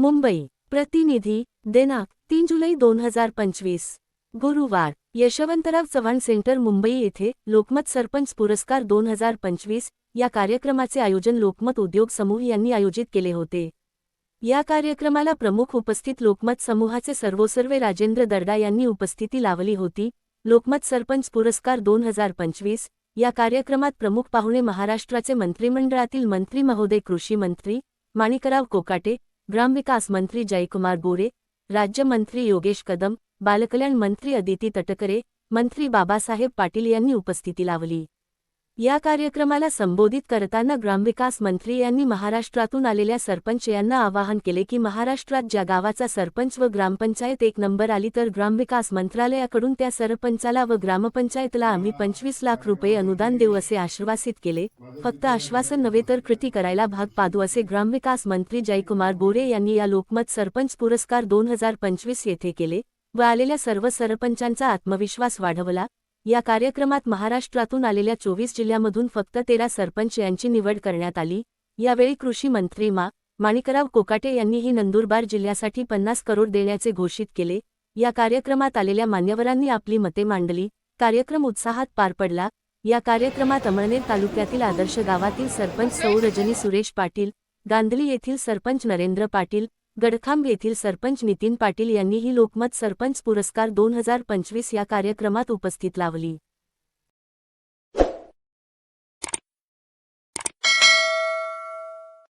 मुंबई प्रतिनिधी दिनांक तीन जुलै दोन हजार पंचवीस. गुरुवार यशवंतराव चव्हाण सेंटर मुंबई येथे लोकमत सरपंच पुरस्कार दोन हजार पंचवीस या कार्यक्रमाचे आयोजन लोकमत उद्योग समूह यांनी आयोजित केले होते. या कार्यक्रमाला प्रमुख उपस्थित लोकमत समूहाचे सर्वोसर्वे राजेंद्र दर्डा यांनी उपस्थिती लावली होती. लोकमत सरपंच पुरस्कार दोन हजार पंचवीस या कार्यक्रमात प्रमुख पाहुणे महाराष्ट्राचे मंत्रिमंडळातील मंत्री महोदय कृषी मंत्री माणिकराव कोकाटे ग्रामविकास मंत्री जयकुमार गोरे राज्यमंत्री योगेश कदम बालकल्याण मंत्री अदिती तटकरे मंत्री बाबासाहेब पाटील यांनी उपस्थिती लावली. या कार्यक्रमाला संबोधित करताना ग्रामविकास मंत्री यांनी महाराष्ट्रातून आलेल्या सरपंच यांना आवाहन केले की महाराष्ट्रात ज्या गावाचा सरपंच व ग्रामपंचायत एक नंबर आली तर ग्रामविकास मंत्रालयाकडून त्या सरपंचाला व ग्रामपंचायतला आम्ही पंचवीस लाख रुपये अनुदान देऊ असे आश्वासित केले. फक्त आश्वासन नव्हे तर कृती करायला भाग पाडू असे ग्रामविकास मंत्री जयकुमार बोरे यांनी या लोकमत सरपंच पुरस्कार दोन हजार पंचवीस येथे केले व आलेल्या सर्व सरपंचांचा आत्मविश्वास वाढवला. या कार्यक्रमात महाराष्ट्रातून आलेल्या चोवीस जिल्ह्यामधून फक्त तेरा सरपंच यांची निवड करण्यात आली. यावेळी कृषी मंत्री मा. माणिकराव कोकाटे यांनीही नंदुरबार जिल्ह्यासाठी पन्नास करोड देण्याचे घोषित केले. या कार्यक्रमात आलेल्या मान्यवरांनी आपली मते मांडली. कार्यक्रम उत्साहात पार पडला. या कार्यक्रमात अमळनेर तालुक्यातील आदर्श गावातील सरपंच सौ रजनी सुरेश पाटील गांधली येथील सरपंच नरेंद्र पाटील गडखांब येथील सरपंच नितीन पाटील यांनीही लोकमत सरपंच पुरस्कार दोन हजार पंचवीस या कार्यक्रमात उपस्थित लावली.